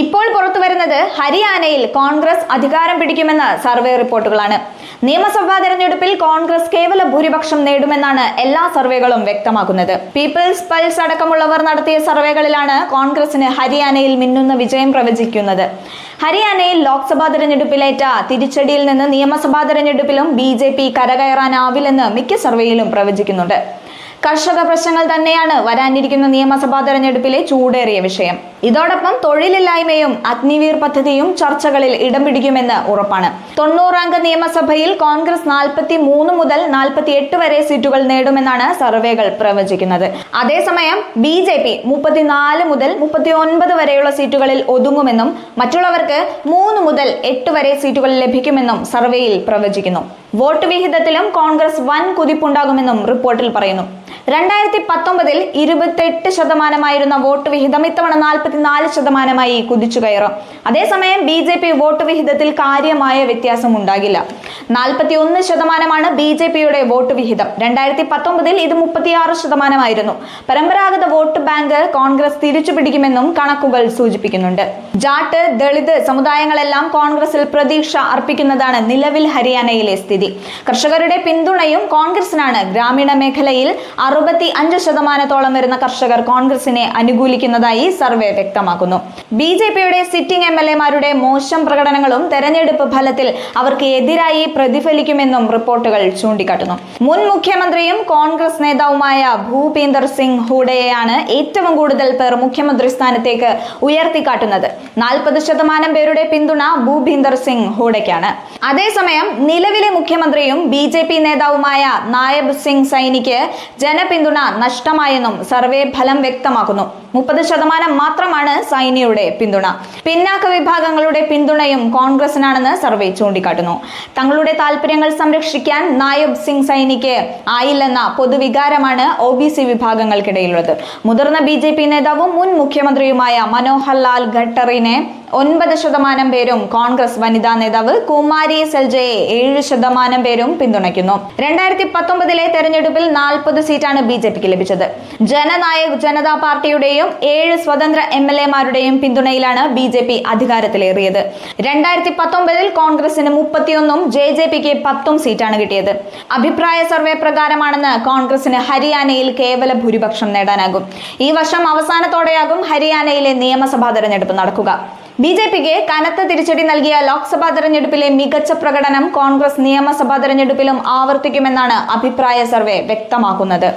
ഇപ്പോൾ പുറത്തു വരുന്നത് ഹരിയാനയിൽ കോൺഗ്രസ് അധികാരം പിടിക്കുമെന്ന് സർവേ റിപ്പോർട്ടുകളാണ്. നിയമസഭാ തെരഞ്ഞെടുപ്പിൽ കോൺഗ്രസ് കേവല ഭൂരിപക്ഷം നേടുമെന്നാണ് എല്ലാ സർവേകളും വ്യക്തമാക്കുന്നത്. പീപ്പിൾസ് പൾസ് അടക്കമുള്ളവർ നടത്തിയ സർവേകളിലാണ് കോൺഗ്രസിന് ഹരിയാനയിൽ മിന്നുന്ന വിജയം പ്രവചിക്കുന്നത്. ഹരിയാനയിൽ ലോക്സഭാ തെരഞ്ഞെടുപ്പിലേറ്റ തിരിച്ചടിയിൽ നിന്ന് നിയമസഭാ തെരഞ്ഞെടുപ്പിലും ബി ജെ പി കരകയറാനാവില്ലെന്ന് മിക്ക സർവേയിലും പ്രവചിക്കുന്നുണ്ട്. കർഷക പ്രശ്നങ്ങൾ തന്നെയാണ് വരാനിരിക്കുന്ന നിയമസഭാ തെരഞ്ഞെടുപ്പിലെ ചൂടേറിയ വിഷയം. ഇതോടൊപ്പം തൊഴിലില്ലായ്മയും അഗ്നിവീർ പദ്ധതിയും ചർച്ചകളിൽ ഇടം പിടിക്കുമെന്ന് ഉറപ്പാണ്. തൊണ്ണൂറംഗ നിയമസഭയിൽ കോൺഗ്രസ് നാൽപ്പത്തി മൂന്ന് മുതൽ നാൽപ്പത്തി എട്ട് വരെ സീറ്റുകൾ നേടുമെന്നാണ് സർവേകൾ പ്രവചിക്കുന്നത്. അതേസമയം ബി ജെ പി മുപ്പത്തിനാല് മുതൽ മുപ്പത്തി ഒൻപത് വരെയുള്ള സീറ്റുകളിൽ ഒതുങ്ങുമെന്നും മറ്റുള്ളവർക്ക് മൂന്ന് മുതൽ എട്ട് വരെ സീറ്റുകൾ ലഭിക്കുമെന്നും സർവേയിൽ പ്രവചിക്കുന്നു. വോട്ട് വിഹിതത്തിലും കോൺഗ്രസ് വൻ കുതിപ്പുണ്ടാകുമെന്നും റിപ്പോർട്ടിൽ പറയുന്നു. രണ്ടായിരത്തി പത്തൊമ്പതിൽ ഇരുപത്തെട്ട് ശതമാനമായിരുന്ന വോട്ട് വിഹിതം ഇത്തവണ നാൽപ്പത്തിനാല് ശതമാനമായി കുതിച്ചു കയറും. അതേസമയം ബി ജെ പി വോട്ട് വിഹിതത്തിൽ കാര്യമായ വ്യത്യാസം ഉണ്ടാകില്ല നാൽപ്പത്തി ഒന്ന് ശതമാനമാണ് ബി ജെ പിയുടെ വോട്ട് വിഹിതം. രണ്ടായിരത്തി പത്തൊമ്പതിൽ ഇത് മുപ്പത്തിയാറ് ശതമാനമായിരുന്നു. പരമ്പരാഗത വോട്ട് ബാങ്ക് കോൺഗ്രസ് തിരിച്ചു പിടിക്കുമെന്നും കണക്കുകൾ സൂചിപ്പിക്കുന്നുണ്ട്. ജാട്ട് ദളിത് സമുദായങ്ങളെല്ലാം കോൺഗ്രസിൽ പ്രതീക്ഷ അർപ്പിക്കുന്നതാണ് നിലവിൽ ഹരിയാനയിലെ സ്ഥിതി. കർഷകരുടെ പിന്തുണയും കോൺഗ്രസിനാണ് ഗ്രാമീണ മേഖലയിൽ അറുപത്തി അഞ്ച് ശതമാനത്തോളം വരുന്ന കർഷകർ കോൺഗ്രസിനെ അനുകൂലിക്കുന്നതായി സർവേ വ്യക്തമാക്കുന്നു. ബി ജെ പിയുടെ സിറ്റിംഗ് എം എൽ എമാരുടെ മോശം പ്രകടനങ്ങളും തെരഞ്ഞെടുപ്പ് ഫലത്തിൽ അവർക്ക് എതിരായി പ്രതിഫലിക്കുമെന്നും റിപ്പോർട്ടുകൾ ചൂണ്ടിക്കാട്ടുന്നു. മുൻ മുഖ്യമന്ത്രിയും കോൺഗ്രസ് നേതാവുമായ ഭൂപീന്ദർ സിംഗ് ഹൂഡയെയാണ് ഏറ്റവും കൂടുതൽ പേർ മുഖ്യമന്ത്രി സ്ഥാനത്തേക്ക് ഉയർത്തിക്കാട്ടുന്നത്. നാൽപ്പത് ശതമാനം പേരുടെ പിന്തുണ ഭൂപീന്ദർ സിംഗ് ഹൂഡയ്ക്കാണ്. അതേസമയം നിലവിലെ മുഖ്യമന്ത്രിയും ബി നേതാവുമായ നായബ് സിംഗ് സൈനിക്ക് ജനപിന്തുണ നഷ്ടമായെന്നും സർവേ ഫലം വ്യക്തമാക്കുന്നു. മുപ്പത് ശതമാനം മാത്രമാണ് സൈനിയുടെ പിന്തുണ. പിന്നാക്ക വിഭാഗങ്ങളുടെ പിന്തുണയും കോൺഗ്രസിനാണെന്ന് സർവേ ചൂണ്ടിക്കാട്ടുന്നു. തങ്ങളുടെ താല്പര്യങ്ങൾ സംരക്ഷിക്കാൻ നായബ് സിംഗ് സൈനിക്ക് ആയില്ലെന്ന പൊതുവികാരമാണ് ഒ ബി സി വിഭാഗങ്ങൾക്കിടയിലുള്ളത്. മുതിർന്ന ബി ജെ പി നേതാവും മുൻ മുഖ്യമന്ത്രിയുമായ മനോഹർ ലാൽ ഖട്ടറിനെ ഒൻപത് ശതമാനം പേരും കോൺഗ്രസ് വനിതാ നേതാവ് കുമാരി സെൽജയെ ഏഴ് ശതമാനം പേരും പിന്തുണയ്ക്കുന്നു. രണ്ടായിരത്തി പത്തൊമ്പതിലെ തെരഞ്ഞെടുപ്പിൽ നാൽപ്പത് സീറ്റാണ് ബി ജെ പിക്ക് ലഭിച്ചത്. ജനനായക് ജനതാ പാർട്ടിയുടെയും ഏഴ് സ്വതന്ത്ര എം എൽ എമാരുടെയും പിന്തുണയിലാണ് ബി ജെ പി അധികാരത്തിലേറിയത്. രണ്ടായിരത്തി പത്തൊമ്പതിൽ കോൺഗ്രസിന് മുപ്പത്തിയൊന്നും ജെ ജെ പിക്ക് പത്തും സീറ്റാണ് കിട്ടിയത്. അഭിപ്രായ സർവേ പ്രകാരമാണെന്ന് കോൺഗ്രസിന് ഹരിയാനയിൽ കേവല ഭൂരിപക്ഷം നേടാനാകും. ഈ വർഷം അവസാനത്തോടെയാകും ഹരിയാനയിലെ നിയമസഭാ തെരഞ്ഞെടുപ്പ് നടക്കുക. ബി ജെ പിക്ക് കനത്ത തിരിച്ചടി നൽകിയ ലോക്സഭാ തെരഞ്ഞെടുപ്പിലെ മികച്ച പ്രകടനം കോൺഗ്രസ് നിയമസഭാ തെരഞ്ഞെടുപ്പിലും ആവർത്തിക്കുമെന്നാണ് അഭിപ്രായ സർവേ വ്യക്തമാക്കുന്നത്.